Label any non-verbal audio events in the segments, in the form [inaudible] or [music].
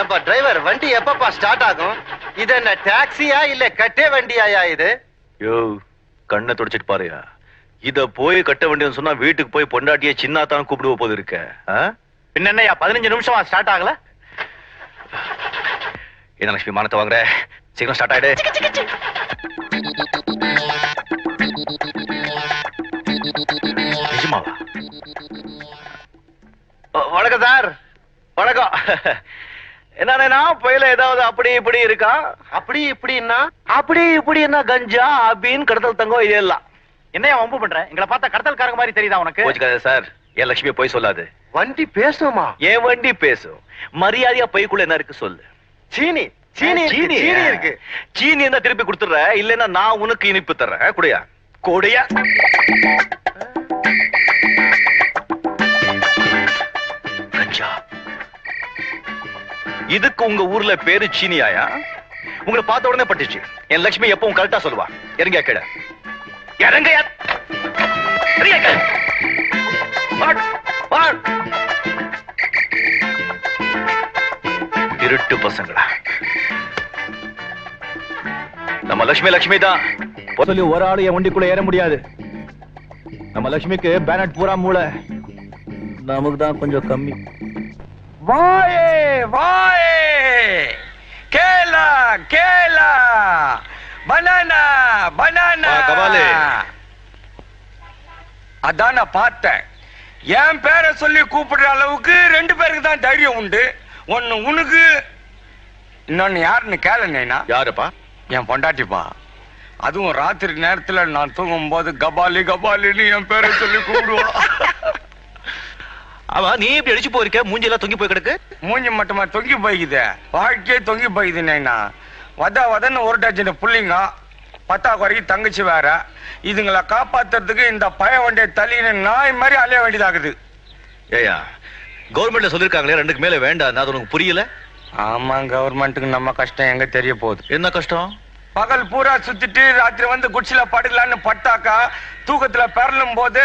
ஏப்பா டிரைவர் வண்டி எப்பப்பா ஸ்டார்ட் ஆகும்? இது என்ன டாக்ஸியா இல்ல கட்டே வண்டியாயா இது? யோ கண்ணை தொடச்சிட்டு பாருயா. இத போய் கட்ட வேண்டியதுன்னு சொன்னா வீட்டுக்கு போய் பொண்டாட்டிய சின்ன தான் கூப்பிடுவ போது இருக்க. ஆ? என்னய்யா பதினஞ்சு நிமிஷமா ஸ்டார்ட் ஆகல? என்ன லட்சுமி மானத்தை வாங்குற? சீக்கிரம் ஸ்டார்ட் ஆயிடு. வணக்கம் சார். வணக்கம். என்னன்னா புயல ஏதாவது அப்படி இப்படி இருக்கா? அப்படி இப்படின்னா அப்படி இப்படி என்ன கஞ்சா அபின் கடத்தல் தங்கம் இதெல்லாம் என்னையா வம்பு பண்ற? எங்களை பார்த்தா கடத்தல்காரங்க மாதிரி தெரியுதா உனக்கு? கோச்சுக்காத சார். என் லட்சுமி போய் சொல்லாது. வண்டி பேசுமா என் வண்டி பேசும்? மரியாதையா பைக்குள்ள என்ன இருக்கு சொல்லு. சீனி சீனி சீனி. சீனி இருக்கு. சீனி என்ன திருப்பி கொடுத்துற இல்லன்னா நான் உனக்கு இனிப்பு தர்றேன். குடியா? கொடியா? இதுக்கு உங்க ஊர்ல பேரு சீனியாயா? உங்களை பார்த்த உடனே பட்டுச்சு. என் லட்சுமி எப்பவும் கரெக்டா சொல்லுவா. இறங்க கீழ இறங்க இருட்டு பசங்களா. நம்ம லட்சுமி லட்சுமி தான். சொல்லி ஒரு ஆளு என் வண்டிக்குள்ள ஏற முடியாது. நம்ம லட்சுமிக்கு பேனட் பூரா மூளை. நமக்கு தான் கொஞ்சம் கம்மி. வாயே வாயே. கேலா கேலா பனானா பனானா. கபாலி. அதான் நான் பார்த்தேன். என் பேரை சொல்லி கூப்பிடுற அளவுக்கு ரெண்டு பேருக்கு தான் தைரியம் உண்டு. ஒன்னு உனக்கு இன்னொன்னு யாருன்னு கேளுனா யாருப்பா? என் பொண்டாட்டிப்பா. அதுவும் ராத்திரி நேரத்துல நான் தூங்கும் போது கபாலி கபாலின்னு என் பேரை சொல்லி கூப்பிடுவா. [laughs] ஆமா நீ இப்படி அடிச்சு போயிருக்க? மூஞ்சி எல்லாம் தொங்கி போய் கிடக்கு? மூஞ்சி மட்டுமா தொங்கி போய்க்குது. வாழ்க்கையே தொங்கி போய்க்குது நைனா. வத வதன்னு டஜன் புள்ளிங்க. பத்தா குறைக்கு தங்கச்சி வேற. இதுங்களை காப்பாத்துறதுக்கு இந்த பய வண்டியை தள்ளின நாய் மாதிரி அலைய வேண்டியதாகுது. ஏயா கவர்மெண்ட்ல சொல்லிருக்காங்களே ரெண்டுக்கு மேல வேண்டாம். அது உனக்கு புரியல? ஆமா கவர்மெண்ட்டுக்கு நம்ம கஷ்டம் எங்க தெரிய போகுது? என்ன கஷ்டம்? பகல் பூரா சுத்திட்டு ராத்திரி வந்து குச்சில படுக்கலான்னு பட்டாக்கா தூக்கத்துல பெறலும் போது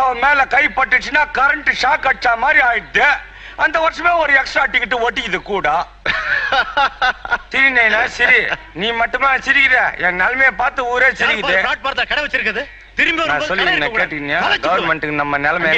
அவன் மேல கை பட்டுச்சுன்னா கரண்ட் ஷாக் அடிச்சா மாதிரி ஆயிடுது. அந்த வருஷமே ஒரு எக்ஸ்ட்ரா டிக்கெட் ஒட்டிக்குது கூட. சரி நைனா சரி. நீ மட்டுமா சிரிக்கிற? என் நிலைமைய பார்த்து ஊரே சிரிக்குது. கடை வச்சிருக்குது திரும்பி நான் சொல்லி கேட்டீங்க? கவர்மெண்ட்டுக்கு நம்ம நிலைமை